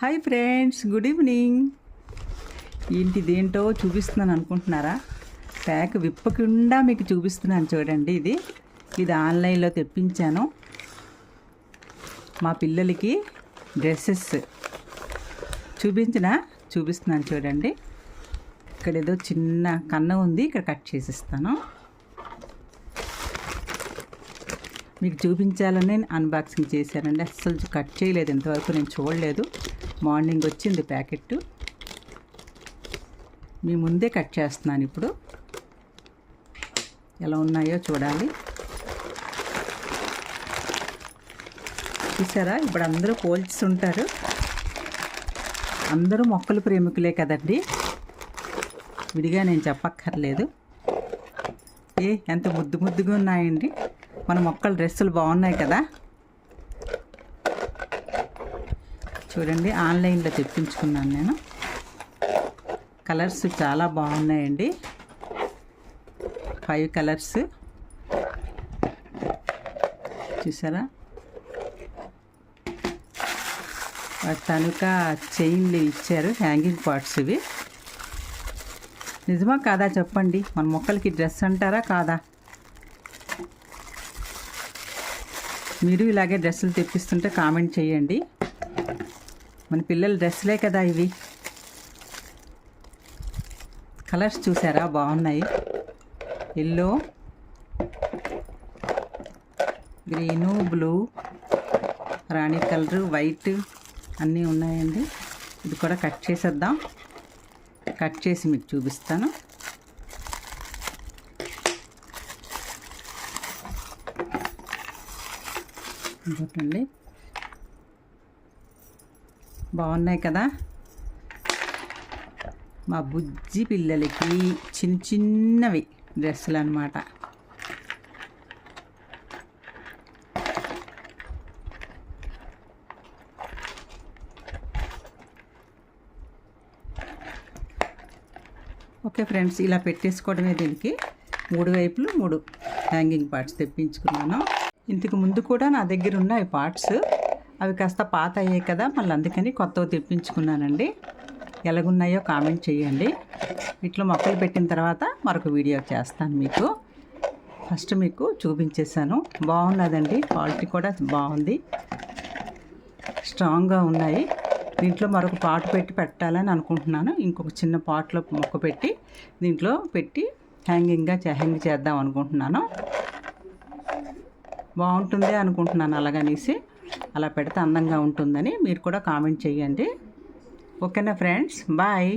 Hi friends good evening ఏంటి ఇదేంటో చూపిస్తున్నాను అనుకుంటున్నారా? ప్యాక్ విప్పకుండా మీకు చూపిస్తున్నాను చూడండి ఇది. ఇది ఆన్లైన్లో తెప్పించాను. మా పిల్లలకి డ్రెస్సెస్ చూపించిన? చూపిస్తున్నాను చూడండి. ఇక్కడ ఏదో చిన్న కన్న ఉంది ఇక్కడ కట్ చేసిస్తాను. మీకు చూపించాలని అన్బాక్సింగ్ చేశానండి. అస్సలు కట్ చేయలేదు ఇంతవరకు నేను చూడలేదు. మార్నింగ్ వచ్చింది ప్యాకెట్ మీ ముందే కట్ చేస్తున్నాను ఇప్పుడు. ఎలా ఉన్నాయో చూడాలి. చూసారా? ఇప్పుడు అందరూ పోల్చుంటారు అందరూ మొక్కలు ప్రేమికులే కదండి. విడిగా నేను చెప్పక్కర్లేదు. ఏ ఎంత ముద్దు ముద్దుగా ఉన్నాయండి. మన మొక్కల డ్రెస్సులు బాగున్నాయి కదా. చూడండి ఆన్లైన్లో తెప్పించుకున్నాను నేను. కలర్స్ చాలా బాగున్నాయండి. Five colours. చూసారా? తనుక చైన్లు ఇచ్చారు హ్యాంగింగ్ పార్ట్స్ ఇవి. నిజమా కాదా చెప్పండి? మన మొక్కలకి డ్రెస్ అంటారా కాదా? మీరు ఇలాగే డ్రెస్సులు తెప్పిస్తుంటే కామెంట్ చేయండి. మన పిల్లల డ్రెస్లే కదా ఇవి. కలర్స్ చూసారా? బాగున్నాయి. ఎల్లో గ్రీను బ్లూ రాణి కలరు వైట్ అన్నీ ఉన్నాయండి. ఇది కూడా కట్ చేసేద్దాం. కట్ చేసి మీకు చూపిస్తాను. ఇంకోటండి బాగున్నాయి కదా? మా బుజ్జి పిల్లలకి చిన్న చిన్నవి డ్రెస్సులు అనమాట ఓకే ఫ్రెండ్స్ ఇలా పెట్టేసుకోవడమే దీనికి. మూడు వైపులు మూడు హ్యాంగింగ్ పార్ట్స్ తెప్పించుకున్నాను. ఇంతకు ముందు కూడా నా దగ్గర ఉన్నాయి పార్ట్స్. అవి కాస్త పాత అయ్యాయి కదా మళ్ళీ అందుకని కొత్తవి తెప్పించుకున్నానండి. ఎలాగున్నాయో కామెంట్ చేయండి. ఇట్లా మొక్కలు పెట్టిన తర్వాత మరొక వీడియో చేస్తాను మీకు. ఫస్ట్ మీకు చూపించేశాను. బాగున్నదండి క్వాలిటీ కూడా బాగుంది. స్ట్రాంగ్గా ఉన్నాయి. దీంట్లో మరొక పాటు పెట్టి పెట్టాలని అనుకుంటున్నాను. ఇంకొక చిన్న పాట్లో మొక్క పెట్టి దీంట్లో పెట్టి హ్యాంగింగ్గా హ్యాంగ్ చేద్దాం అనుకుంటున్నాను. బాగుంటుంది అనుకుంటున్నాను అలాగనేసి. అలా పెడితే అందంగా ఉంటుందని మీరు కూడా కామెంట్ చేయండి. ఓకేనా ఫ్రెండ్స్? బాయ్.